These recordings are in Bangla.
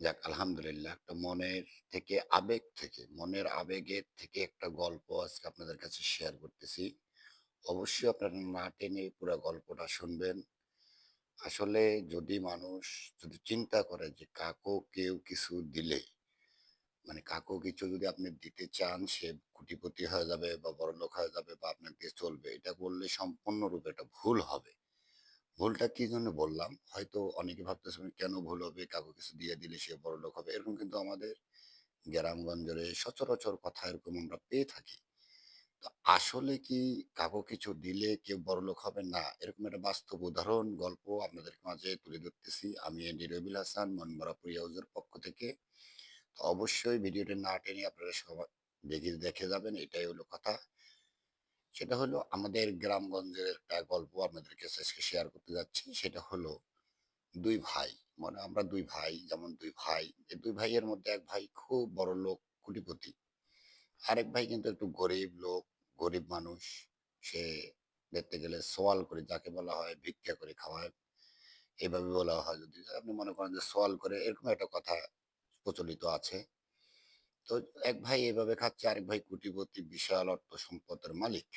যাক, আলহামদুলিল্লাহ একটা মনের থেকে আবেগ থেকে, মনের আবেগের থেকে একটা গল্প আজকে আপনাদের কাছে শেয়ার করতেছি। অবশ্যই আপনারা না টেনে পুরো গল্পটা শুনবেন। আসলে যদি মানুষ যদি চিন্তা করে যে কাকো কেউ কিছু দিলে মানে কাকো কিছু যদি আপনি দিতে চান, সে কুটিপতি হয়ে যাবে বা বড়লোক হয়ে যাবে বা আপনার দিয়ে চলবে। এটা বললে সম্পূর্ণরূপে এটা ভুল হবে। ভুলটা কি জন্য বললাম? হয়তো অনেকে ভাবতেছেন কেন ভুল হবে? কাউকে কিছু দিয়ে দিলে সে বড়লোক হবে। এরকম কিন্তু আমাদের গ্রামগঞ্জে সচরাচর কথা এরকম আমরা পেয়ে থাকি। তো আসলে কি কাউকে কিছু দিলে কেউ বড়লোক হবে? না। এরকম একটা বাস্তব উদাহরণ, গল্প আপনাদের মাঝে তুলে ধরতেছি। আমি এমডি রবিউল হাসান মনবরাপুর হাউসের পক্ষ থেকে। তো অবশ্যই ভিডিওটা না টেনে আপনারা সবাই দেখে দেখে যাবেন, এটাই হলো কথা। সেটা হলো আমাদের গ্রামগঞ্জের একটা গল্প আপনাদের কাছে আজকে শেয়ার করতে যাচ্ছি। সেটা হলো দুই ভাই। মানে আমরা দুই ভাই যেমন দুই ভাই, এই দুই ভাইয়ের মধ্যে এক ভাই খুব বড়লোক, কোটিপতি। আরেক ভাই কিন্তু একটু গরিব লোক, গরিব মানুষ। সে দেখতে গেলে সোয়াল করে যাকে বলা হয় ভিক্ষা করে খাওয়ায়। এভাবে বলা হয় যদি আপনি মনে করেন যে সোয়াল করে এরকম একটা কথা প্রচলিত আছে। তো এক ভাই এভাবে খাচ্ছে, আরেক ভাই কোটিপতি বিশাল অর্থ সম্পদের মালিক।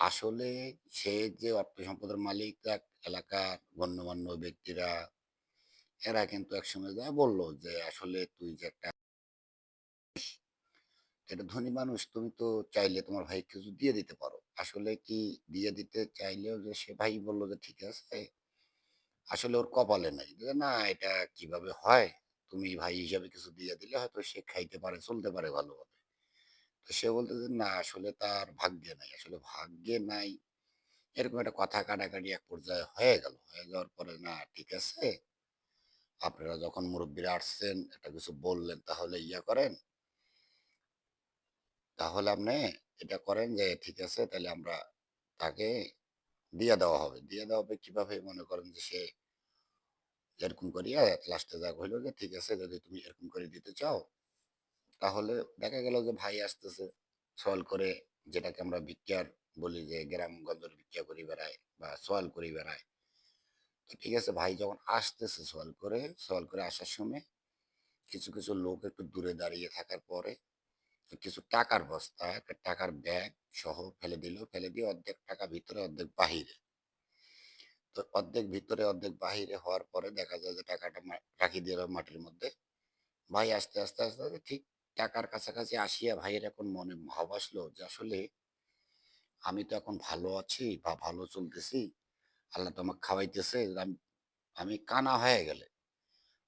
আসলে সে যে অর্থ সম্পদের মালিক এক এলাকার গণ্যমান্য ব্যক্তিরা এরা কিন্তু একসময় যা বলল যে আসলে তুই যে একটা এটা ধনী মানুষ তুমি তো চাইলে তোমার ভাই কিছু দিয়ে দিতে পারো। আসলে কি দিয়ে দিতে চাইলেও যে সে ভাই বলল যে ঠিক আছে। আসলে ওর কপালে নাই। না এটা কীভাবে হয়? তুমি ভাই হিসাবে কিছু দিয়ে দিলে হয়তো সে খাইতে পারে, চলতে পারে ভালোভাবে। তো সে বলতে যে, না, আসলে তার ভাগ্যে নাই। আসলে ভাগ্যে নাই। এরকম একটা কথা কাটাকাটি এক পর্যায়ে হয়ে গেল। হয়ে যাওয়ার পরে, না, ঠিক আছে। আপনারা যখন মুরব্বীরা আসছেন, একটা কিছু বললেন, তাহলে ইয়া করেন। তাহলে আপনি এটা করেন যে, ঠিক আছে, তাহলে আমরা তাকে দিয়ে দেওয়া হবে। দিয়ে দেওয়া হবে কীভাবে? মনে করেন যে, সে এরকম করিয়া লাস্টে যা হইল যে, ঠিক আছে, যদি তুমি এরকম করে দিতে চাও, তাহলে দেখা গেল যে, ভাই আসতেছে, সওয়াল করে যেটাকে আমরা ভিক্ষার বলি যে, গ্রাম গ্রামগঞ্জের ভিক্ষা করি বেড়ায় বা সওয়াল করি বেড়ায়। ঠিক আছে, ভাই যখন আসতেছে সওয়াল করে সওয়াল করে আসার সময় কিছু কিছু লোক একটু দূরে দাঁড়িয়ে থাকার পরে কিছু টাকার বস্তা, একটা টাকার ব্যাগ সহ ফেলে দিল, ফেলে দিয়ে অর্ধেক টাকা ভিতরে, অর্ধেক বাহিরে। অর্ধেক ভিতরে, অর্ধেক বাহিরে হওয়ার পরে দেখা যায় যে টাকাটা রাখি দিয়ে মাটির মধ্যে। ভাই আস্তে আস্তে আস্তে আস্তে ঠিক টাকার কাছাকাছি আসিয়া ভাইয়ের এখন মনে ভাব আসলো যে আসলে আমি তো এখন ভালো আছি বা ভালো চলতেছি, আল্লাহ তো আমাকে খাওয়াইতেছে, আমি আমি কানা হয়ে গেলে,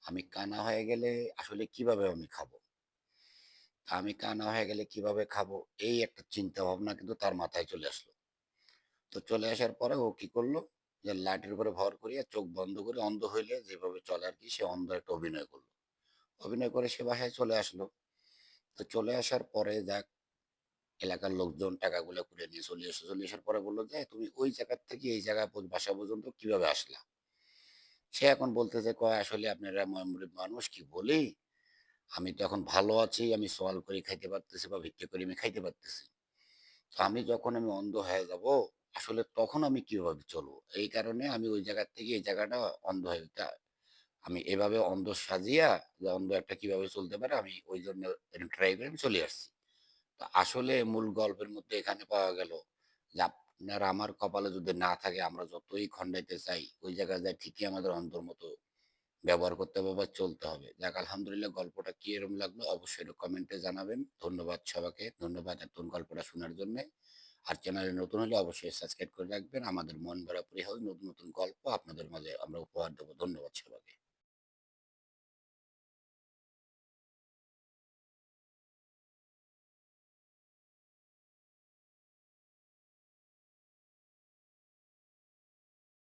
আমি কানা হয়ে গেলে আসলে কীভাবে আমি খাব? আমি কানা হয়ে গেলে কীভাবে খাব? এই একটা চিন্তা ভাবনা কিন্তু তার মাথায় চলে আসলো। তো চলে আসার পরে ও কি করল? যে লাইটের উপরে ভর করিয়া চোখ বন্ধ করে অন্ধ হইলে যেভাবে চলে আর কি, সে অন্ধ একটা অভিনয় করল। অভিনয় করে সে বাসায় চলে আসলো। তো চলে আসার পরে যাক, এলাকার লোকজন টাকাগুলো করে নিয়ে চলে এসে, চলে আসার পরে বলল যে, তুমি ওই জায়গার থেকে এই জায়গা বাসা পর্যন্ত কীভাবে আসলা? সে এখন বলতেছে, কয়, আসলে আপনারা মানুষ, কি বলি? আমি তো এখন ভালো আছি, আমি সওয়াল করে খাইতে পারতেছি বা ভিক্ষা করে আমি খাইতে পারতেছি। তো আমি যখন আমি অন্ধ হয়ে যাব আসলে তখন আমি কীভাবে চলবো? এই কারণে আমি ওই জায়গার থেকে এই জায়গাটা অন্ধ হয়ে আমি এভাবে অন্ধ সাজিয়া যে অন্ধ একটা কীভাবে চলতে পারে, আমি ওই জন্য ট্রাই করে আমি চলে আসছি। তো আসলে মূল গল্পের মধ্যে এখানে পাওয়া গেল যে আপনার আমার কপালে যদি না থাকে, আমরা যতই খণ্ডাইতে চাই, ওই জায়গায় যায় ঠিকই আমাদের অন্ধর মতো ব্যবহার করতে হবে বা চলতে হবে। যাক, আলহামদুলিল্লাহ গল্পটা কি এরকম লাগল অবশ্যই কমেন্টে জানাবেন। ধন্যবাদ সবাইকে। ধন্যবাদ এত গল্পটা শোনার জন্য। আর চ্যানেলে নতুন হলে অবশ্যই সাবস্ক্রাইব করে রাখবেন। আমাদের মন ভরা পরিহার নতুন নতুন গল্প আপনাদের মাঝে আমরা উপহার দেবো। ধন্যবাদ সবাই